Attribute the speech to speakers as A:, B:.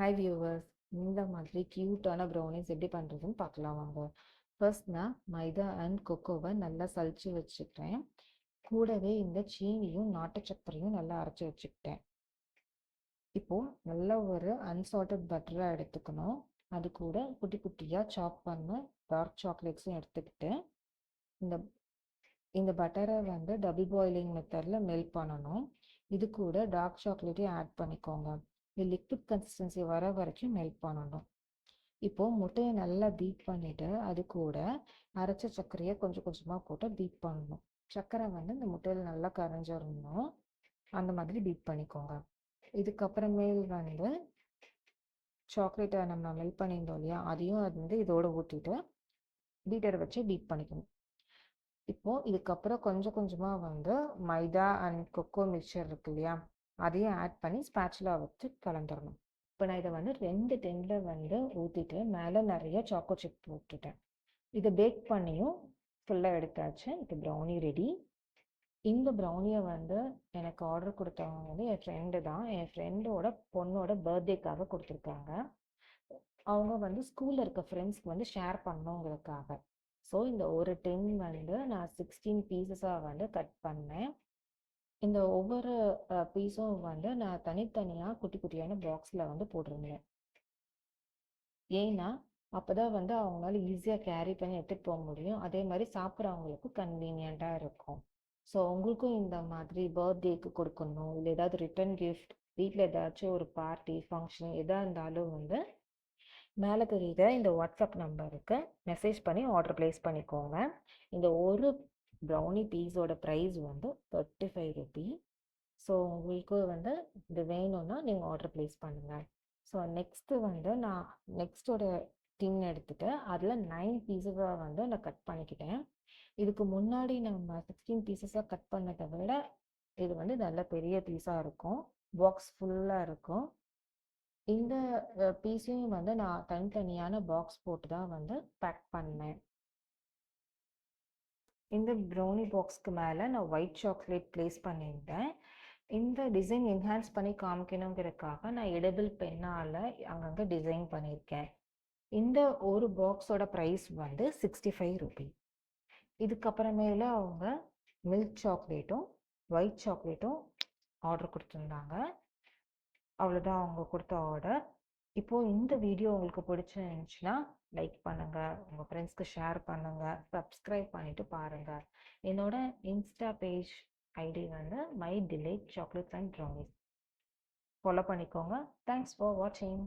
A: Hi viewers இந்த மாதிரி க்யூட்டான ப்ரௌனிஸ் எப்படி பண்ணுறதுன்னு பார்க்கலாம் வாங்க. ஃபர்ஸ்ட் நான் மைதா அண்ட் கொக்கோவை நல்லா சலிச்சு வச்சுக்கிறேன். கூடவே இந்த சீனியும் நாட்டு சர்க்கரையும் நல்லா அரைச்சி வச்சுக்கிட்டேன். இப்போது நல்ல ஒரு அன்சால்டட் பட்டராக எடுத்துக்கணும். அது கூட குட்டி குட்டியாக சாப் பண்ண டார்க் சாக்லேட்ஸும் எடுத்துக்கிட்டு இந்த இந்த பட்டரை வந்து டபுள் பாயிலிங் மெத்தடில் மெல்ட் பண்ணணும். இது கூட டார்க் சாக்லேட்டையும் ஆட் பண்ணிக்கோங்க. லிக்விட் கன்சிஸ்டன்சி வர வரைக்கும் மெல்ட் பண்ணணும். இப்போது முட்டையை நல்லா பீட் பண்ணிவிட்டு அது கூட அரைச்ச சர்க்கரையை கொஞ்சம் கொஞ்சமாக போட்டு பீட் பண்ணணும். சர்க்கரை வந்து இந்த முட்டையில் நல்லா கரைஞ்சிடணும் அந்த மாதிரி பீட் பண்ணிக்கோங்க. இதுக்கப்புறமேல் வந்து சாக்லேட்டை நம்ம மெல்ட் பண்ணியிருந்தோம் இல்லையா அதையும் அது வந்து இதோடு ஊற்றிட்டு பீட்டரை வச்சு பீட் பண்ணிக்கணும். இப்போது இதுக்கப்புறம் கொஞ்சம் கொஞ்சமாக வந்து மைதா அண்ட் கொக்கோ மிக்சர் இருக்கு இல்லையா அதையும் ஆட் பண்ணி ஸ்பேச்சுலா வச்சு கலந்துடணும் இப்போ நான் இதை வந்து ரெண்டு டென்னில் வந்து ஊற்றிட்டு மேலே நிறைய சாக்கோ சிப் போட்டுட்டேன். இதை பேக் பண்ணியும் ஃபுல்லாக எடுத்தாச்சு. இப்போ ப்ரௌனி ரெடி இந்த ப்ரௌனியை வந்து எனக்கு ஆர்டர் கொடுத்தவங்க வந்து என் ஃப்ரெண்டு தான். என் ஃப்ரெண்டோட பொண்ணோட பர்த்டேக்காக கொடுத்துருக்காங்க. அவங்க வந்து ஸ்கூலில் இருக்க ஃப்ரெண்ட்ஸ்க்கு வந்து ஷேர் பண்ணணுங்கிறதுக்காக ஸோ இந்த ஒரு டென் வந்து நான் சிக்ஸ்டீன் பீசஸாக வந்து கட் பண்ணேன். இந்த ஒவ்வொரு பீஸும் வந்து நான் தனித்தனியாக குட்டி குட்டியான பாக்ஸில் வந்து போட்டிருந்தேன். ஏன்னா அப்போதான் வந்து அவங்களால ஈஸியாக கேரி பண்ணி எடுத்துகிட்டு போக முடியும். அதே மாதிரி சாப்பிட்றவங்களுக்கும் கன்வீனியண்ட்டாக இருக்கும். ஸோ உங்களுக்கும் இந்த மாதிரி பர்த்டேக்கு கொடுக்கணும் இல்லை ஏதாவது ரிட்டன் கிஃப்ட் வீட்டில் ஏதாச்சும் ஒரு பார்ட்டி ஃபங்க்ஷன் எதாக இருந்தாலும் வந்து மேலே தெரியுற இந்த வாட்ஸ்அப் நம்பருக்கு மெசேஜ் பண்ணி ஆர்டர் ப்ளேஸ் பண்ணிக்கோங்க. இந்த ஒரு ப்ரௌனி பீஸோட ப்ரைஸ் வந்து தேர்ட்டி ஃபைவ் ருபி ஸோ உங்களுக்கு வந்து இது வேணும்னா நீங்கள் ஆர்டர் ப்ளேஸ் பண்ணுங்கள் ஸோ நெக்ஸ்ட்டு வந்து நான் நெக்ஸ்ட்டோட டின் எடுத்துகிட்டு அதில் நைன் பீஸஸாக வந்து நான் கட் பண்ணிக்கிட்டேன். இதுக்கு முன்னாடி நம்ம சிக்ஸ்டீன் பீசஸாக கட் பண்ணதை விட இது வந்து நல்ல பெரிய பீஸாக இருக்கும். பாக்ஸ் ஃபுல்லாக இருக்கும். இந்த பீஸையும் வந்து நான் தனித்தனியான பாக்ஸ் போட்டு தான் வந்து பேக் பண்ணேன். இந்த ப்ரௌனி பாக்ஸ்க்கு மேலே நான் ஒயிட் சாக்லேட் ப்ளேஸ் பண்ணியிருந்தேன் இந்த டிசைன் என்ஹான்ஸ் பண்ணி காமிக்கணுங்கிறதுக்காக நான் எடபிள் பென்னால் அங்கங்கே டிசைன் பண்ணியிருக்கேன் இந்த ஒரு பாக்ஸோட ப்ரைஸ் வந்து சிக்ஸ்டி ஃபைவ் ருபி இதுக்கப்புறமேல அவங்க மில்க் சாக்லேட்டும் ஒயிட் சாக்லேட்டும் ஆர்டர் கொடுத்துருந்தாங்க. அவ்வளோதான் அவங்க கொடுத்த ஆர்டர் இப்போது இந்த வீடியோ உங்களுக்கு பிடிச்சிருந்துச்சுன்னா லைக் பண்ணுங்கள் உங்கள் ஃப்ரெண்ட்ஸ்க்கு ஷேர் பண்ணுங்கள் சப்ஸ்கிரைப் பண்ணிவிட்டு பாருங்கள் என்னோட இன்ஸ்டா பேஜ் ஐடி வந்து my delight chocolates and brownies. Follow பண்ணிக்கோங்க. தேங்க்ஸ் ஃபார் வாட்சிங்.